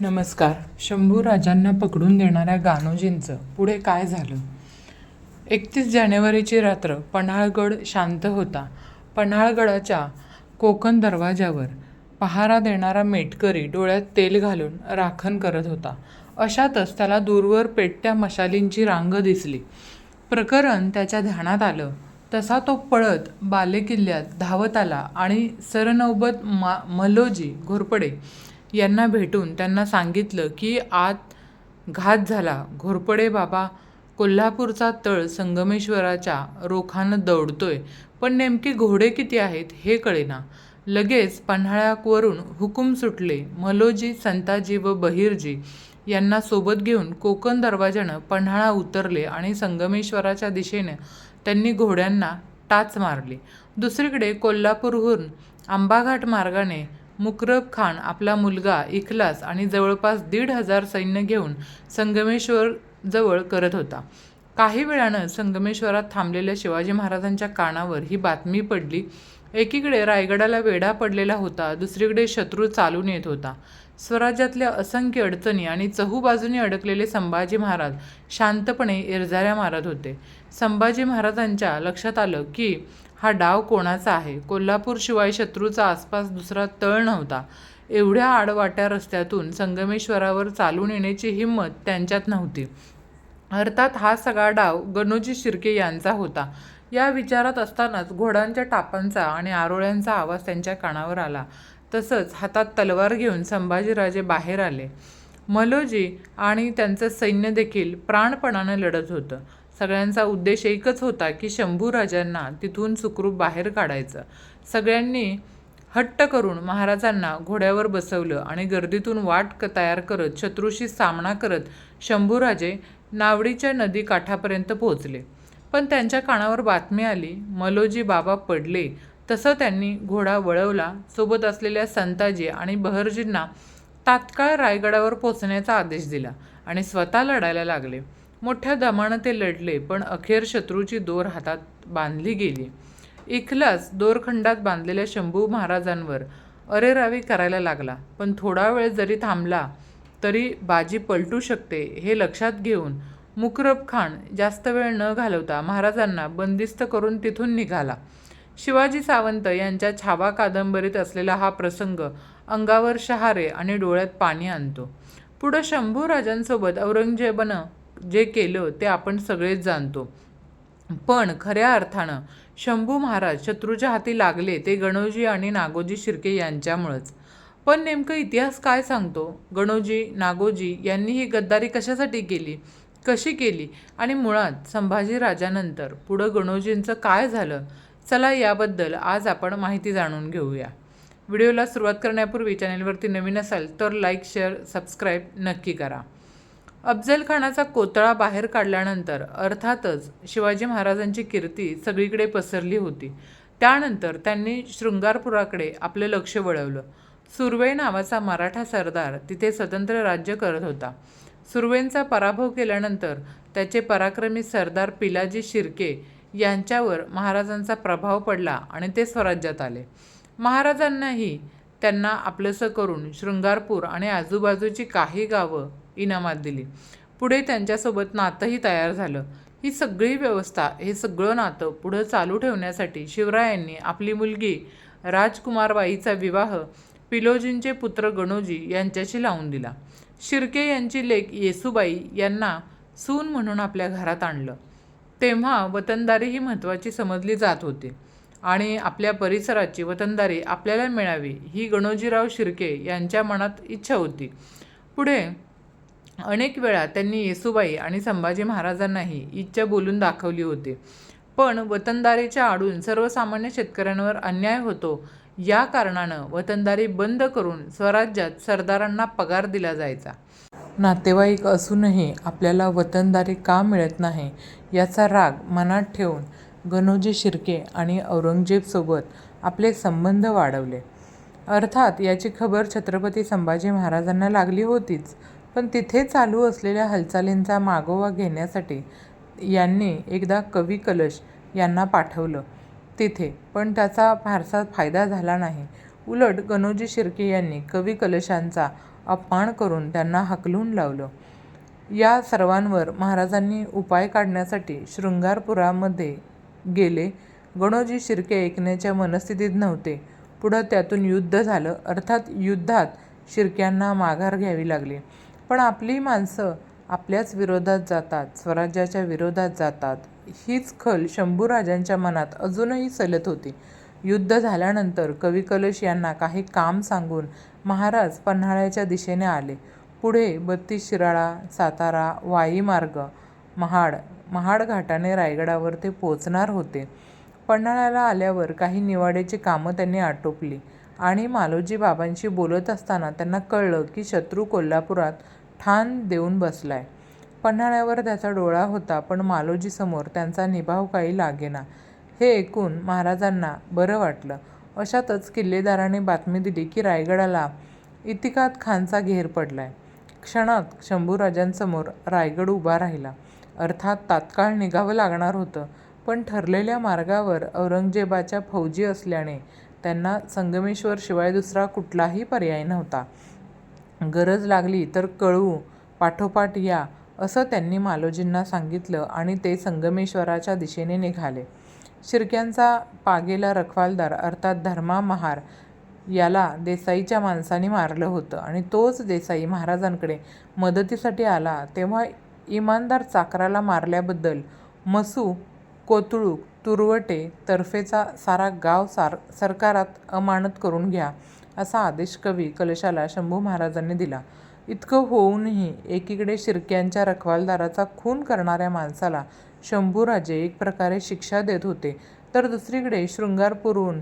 नमस्कार. शंभू राजांना पकडून देणाऱ्या गानोजींचं पुढे काय झालं? एकतीस जानेवारीची रात्र पन्हाळगड शांत होता. पन्हाळगडाच्या कोकण दरवाजावर पहारा देणारा मेटकरी डोळ्यात तेल घालून राखण करत होता. अशातच त्याला दूरवर पेटत्या मशालींची रांग दिसली. प्रकरण त्याच्या ध्यानात आलं. तसा तो पळत बालेकिल्ल्यात धावत आला आणि सरनौबत मा मलोजी घोरपडे यांना भेटून त्यांना सांगितलं की आत घात झाला. घोरपडे बाबा कोल्हापूरचा तळ संगमेश्वराच्या रोखानं दौडतोय. पण नेमके घोडे किती आहेत हे कळेना. लगेच पन्हाळ्यावरून हुकूम सुटले. मलोजी संताजी व बहिरजी यांना सोबत घेऊन कोकण दरवाजानं पन्हाळा उतरले आणि संगमेश्वराच्या दिशेने त्यांनी घोड्यांना टाच मारली. दुसरीकडे कोल्हापूरहून आंबाघाट मार्गाने मुकरब खान आपला मुलगा इखलास आणि जवळपास दीड हजार सैन्य घेऊन संगमेश्वर जवळ करत होता. काही वेळानं संगमेश्वरात थांबलेल्या शिवाजी महाराजांच्या कानावर ही बातमी पडली. एकीकडे रायगडाला वेढा पडलेला होता दुसरीकडे शत्रू चालून येत होता. स्वराज्यातल्या असंख्य अडचणी आणि चहूबाजूने अडकलेले संभाजी महाराज शांतपणे एरझाऱ्या मारत होते. संभाजी महाराजांच्या लक्षात आलं की हा डाव कोणाचा आहे? कोल्हापूरशिवाय शत्रूचा आसपास दुसरा तळ नव्हता. एवढ्या आडवाट्या रस्त्यातून संगमेश्वरावर चालून येण्याची हिंमत त्यांच्यात नव्हती. अर्थात हा सगळा डाव गणोजी शिर्के यांचा होता. या विचारात असतानाच घोडांच्या टापांचा आणि आरोळ्यांचा आवाज त्यांच्या कानावर आला. तसंच हातात तलवार घेऊन संभाजीराजे बाहेर आले. मलोजी आणि त्यांचं सैन्य देखील प्राणपणानं लढत होतं. सगळ्यांचा उद्देश एकच होता की शंभूराजांना तिथून सुखरूप बाहेर काढायचं. सगळ्यांनी हट्ट करून महाराजांना घोड्यावर बसवलं आणि गर्दीतून वाट तयार करत शत्रूशी सामना करत शंभूराजे नावडीच्या नदी काठापर्यंत पोहोचले. पण त्यांच्या कानावर बातमी आली मलोजी बाबा पडले. तसं त्यांनी घोडा वळवला. सोबत असलेल्या संताजी आणि बहरजींना तात्काळ रायगडावर पोचण्याचा आदेश दिला आणि स्वतः लढायला लागले. मोठ्या दमानं ते लढले पण अखेर शत्रूची दोर हातात बांधली गेली. इखलास दोरखंडात बांधलेल्या शंभू महाराजांवर अरेरावी करायला लागला पण थोडा वेळ जरी थांबला तरी बाजी पलटू शकते हे लक्षात घेऊन मुकरब खान जास्त वेळ न घालवता महाराजांना बंदिस्त करून तिथून निघाला. शिवाजी सावंत यांच्या छावा कादंबरीत असलेला हा प्रसंग अंगावर शहारे आणि डोळ्यात पाणी आणतो. पुढं शंभू राजांसोबत औरंगजेबानं जे केलं ते आपण सगळेच जाणतो. पण खऱ्या अर्थानं शंभू महाराज शत्रूच्या हाती लागले ते गणोजी आणि नागोजी शिर्के यांच्यामुळंच. पण नेमकं इतिहास काय सांगतो? गणोजी नागोजी यांनी ही गद्दारी कशासाठी केली? कशी केली? आणि मुळात संभाजी राजानंतर पुढं गणोजींचं काय झालं? चला याबद्दल आज आपण माहिती जाणून घेऊया. व्हिडिओला सुरुवात करण्यापूर्वी चॅनेलवरती नवीन असाल तर लाईक शेअर सबस्क्राईब नक्की करा. अफजलखानाचा कोतळा बाहेर काढल्यानंतर अर्थातच शिवाजी महाराजांची कीर्ती सगळीकडे पसरली होती. त्यानंतर त्यांनी शृंगारपुराकडे आपले लक्ष वळवलं. सुर्वे नावाचा मराठा सरदार तिथे स्वतंत्र राज्य करत होता. सुर्वेंचा पराभव केल्यानंतर त्याचे पराक्रमी सरदार पिलाजी शिर्के यांच्यावर महाराजांचा प्रभाव पडला आणि ते स्वराज्यात आले. महाराजांनाही त्यांना आपलंसं करून शृंगारपूर आणि आजूबाजूची काही गावं इनामात दिली. पुढे त्यांच्यासोबत नातंही तयार झालं. ही सगळी व्यवस्था हे सगळं नातं पुढं चालू ठेवण्यासाठी शिवरायांनी आपली मुलगी राजकुमारबाईचा विवाह पिलोजींचे पुत्र गणोजी यांच्याशी लावून दिला. शिर्के यांची लेख येसुबाई यांना सून म्हणून आपल्या घरात आणलं. तेव्हा वतनदारी ही महत्त्वाची समजली जात होती आणि आपल्या परिसराची वतनदारी आपल्याला मिळावी ही गणोजीराव शिर्के यांच्या मनात इच्छा होती. पुढे अनेक वेळा त्यांनी येसुबाई आणि संभाजी महाराजांनाही इच्छा बोलून दाखवली होती. पण वतनदारीच्या आडून सर्वसामान्य शेतकऱ्यांवर अन्याय होतो या कारणानं वतनदारी बंद करून स्वराज्यात सरदारांना पगार दिला जायचा. नातेवाईक असूनही आपल्याला वतनदारी का मिळत नाही याचा राग मनात ठेवून गणोजी शिर्के आणि औरंगजेबसोबत आपले संबंध वाढवले. अर्थात याची खबर छत्रपती संभाजी महाराजांना लागली होतीच. पण तिथे चालू असलेल्या हालचालींचा मागोवा घेण्यासाठी यांनी एकदा कवी कलश यांना पाठवलं तिथे पण त्याचा फारसा फायदा झाला नाही. उलट गणोजी शिर्के यांनी कवी कलशांचा अपमान करून त्यांना हाकलून लावलं. या सर्वांवर महाराजांनी उपाय काढण्यासाठी शृंगारपुरामध्ये गेले. गणोजी शिर्के ऐकण्याच्या मनस्थितीत नव्हते. पुढं त्यातून युद्ध झालं. अर्थात युद्धात शिर्क्यांना माघार घ्यावी लागली. पण आपली माणसं आपल्याच विरोधात जातात स्वराज्याच्या विरोधात जातात. हीच खल शंभूराजांच्या मनात अजूनही सलत होती. युद्ध झाल्यानंतर कवी कलश यांना काही काम सांगून महाराज पन्हाळ्याच्या दिशेने आले. पुढे बत्तीस शिराळा सातारा वाई मार्ग महाड महाड घाटाने रायगडावर ते पोचणार होते. पन्हाळ्याला आल्यावर काही निवाड्याची कामं त्यांनी आटोपली आणि मालोजी बाबांशी बोलत असताना त्यांना कळलं की शत्रू कोल्हापुरात ठाण देऊन बसलाय. पन्हाळ्यावर त्याचा डोळा होता पण मालोजीसमोर त्यांचा निभाव काही लागेना. हे ऐकून महाराजांना बरं वाटलं. अशातच किल्लेदाराने बातमी दिली की रायगडाला इतिकात खानचा घेर पडलाय. क्षणात शंभूराजांसमोर रायगड उभा राहिला. अर्थात तात्काळ निघावं लागणार होतं पण ठरलेल्या मार्गावर औरंगजेबाच्या फौजी असल्याने त्यांना संगमेश्वरशिवाय दुसरा कुठलाही पर्याय नव्हता. गरज लागली तर कळवू पाठोपाठ या असं त्यांनी मालोजींना सांगितलं आणि ते संगमेश्वराच्या दिशेने निघाले. शिर्क्यांचा पागेला रखवालदार अर्थात धर्मा महार याला देसाईच्या माणसाने मारलं होतं आणि तोच देसाई महाराजांकडे मदतीसाठी आला. तेव्हा इमानदार चाकराला मारल्याबद्दल मसू कोतुळूक तुरवटे तर्फेचा सारा गाव सार सरकारात अमानत करून घ्या. असा आदेश कवी कलशाला शंभू महाराजांनी दिला. इतकं होऊनही एकीकडे शिर्क्यांच्या रखवालदाराचा खून करणाऱ्या माणसाला शंभूराजे एक प्रकारे शिक्षा देत होते तर दुसरीकडे शृंगारपूरहून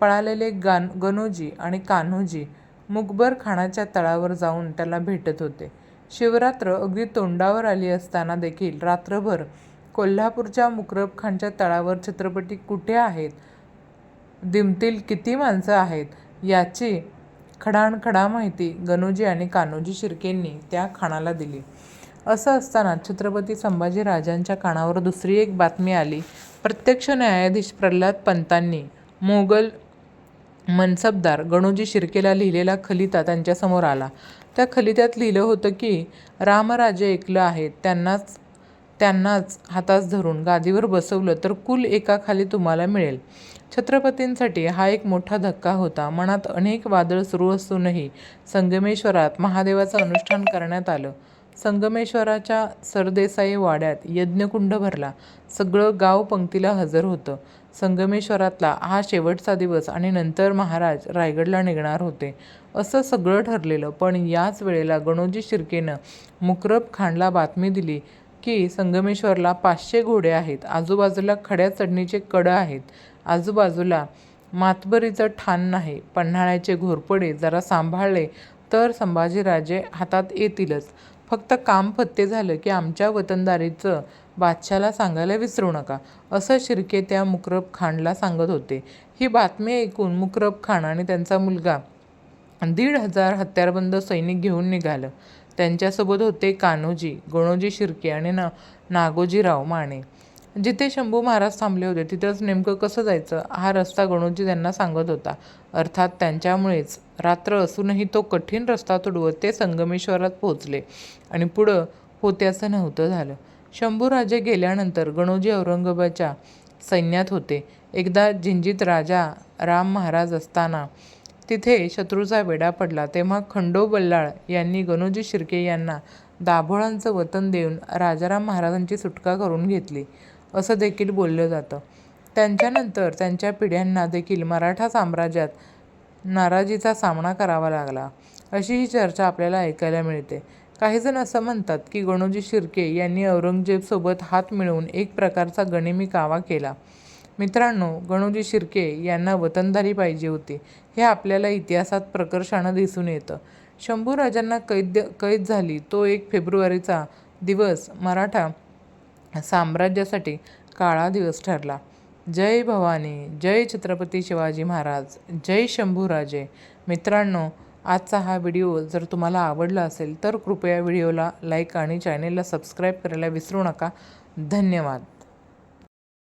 पळालेले गान गणोजी आणि कान्होजी मुकबर खानाच्या तळावर जाऊन त्याला भेटत होते. शिवरात्र अगदी तोंडावर आली असताना देखील रात्रभर कोल्हापूरच्या मुकरब खानच्या तळावर छत्रपती कुठे आहेत? दिमतील किती माणसं आहेत? याची खडानखडा माहिती गणूजी आणि कान्होजी शिर्केंनी त्या खाणाला दिली. असं असताना छत्रपती संभाजीराजांच्या कानावर दुसरी एक बातमी आली. प्रत्यक्ष न्यायाधीश प्रल्हाद पंतांनी मोगल मनसबदार गणूजी शिर्केला लिहिलेला खलिता त्यांच्यासमोर आला. त्या खलित्यात लिहिलं होतं की रामराजे ऐकलं आहेत त्यांनाच त्यांनाच हातास धरून गादीवर बसवलं तर कुल एकाखाली तुम्हाला मिळेल. छत्रपतींसाठी हा एक मोठा धक्का होता. मनात अनेक वादळ सुरू असूनही संगमेश्वरात महादेवाचं अनुष्ठान करण्यात आलं. संगमेश्वराच्या सरदेसाई वाड्यात यज्ञकुंड भरला. सगळं गाव पंक्तीला हजर होतं. संगमेश्वरातला हा शेवटचा दिवस आणि नंतर महाराज रायगडला निघणार होते असं सगळं ठरलेलं. पण याच वेळेला गणोजी शिर्केनं मुकरब खानला बातमी दिली की संगमेश्वरला पाचशे घोडे आहेत. आजूबाजूला खड्या चढणीचे कडं आहेत. आजूबाजूला मातबरीचं ठाण नाही. पन्हाळ्याचे घोरपडे जरा सांभाळले तर संभाजीराजे हातात येतीलच. फक्त काम फत्ते झालं की आमच्या वतनदारीचं बादशाला सांगायला विसरू नका असं शिर्के त्या मुकरब खानला सांगत होते. ही बातमी ऐकून मुकरब खान आणि त्यांचा मुलगा दीड हजार हत्यारबंद सैनिक घेऊन निघालं. त्यांच्यासोबत होते कान्होजी गणोजी शिर्के आणि ना नागोजीराव माने. जिथे शंभू महाराज थांबले होते तिथंच नेमकं कसं जायचं हा रस्ता गणोजी त्यांना सांगत होता. अर्थात त्यांच्यामुळेच रात्र असूनही तो कठीण रस्ता तुडवत ते संगमेश्वरात पोहोचले आणि पुढं होत्याचं नव्हतं झालं. शंभूराजे गेल्यानंतर गणोजी औरंगाबादच्या सैन्यात होते. एकदा जिंजीत राजा राम महाराज असताना तिथे शत्रूचा वेढा पडला तेव्हा खंडो बल्लाळ यांनी गणोजी शिर्के यांना दाभोळांचं वतन देऊन राजाराम महाराजांची सुटका करून घेतली. असं देखील बोललं जातं. त्यांच्यानंतर त्यांच्या पिढ्यांना देखील मराठा साम्राज्यात नाराजीचा सामना करावा लागला. अशी ही चर्चा आपल्याला ऐकायला मिळते. काहीजण असं म्हणतात की गणोजी शिर्के यांनी औरंगजेबसोबत हात मिळवून एक प्रकारचा गणिमी कावा केला. मित्रांनो गणोजी शिर्के यांना वतनदारी पाहिजे होती. हे आपल्याला इतिहासात प्रकर्षानं दिसून येतं. शंभूराजांना कैद कैद झाली तो एक फेब्रुवारीचा दिवस मराठा साम्राज्यासाठी काळा दिवस ठरला. जय भवानी जय छत्रपती शिवाजी महाराज जय शंभूराजे. मित्रांनो आजचा हा व्हिडिओ जर तुम्हाला आवडला असेल तर कृपया व्हिडिओला लाईक आणि चॅनेलला सबस्क्राईब करायला विसरू नका. धन्यवाद.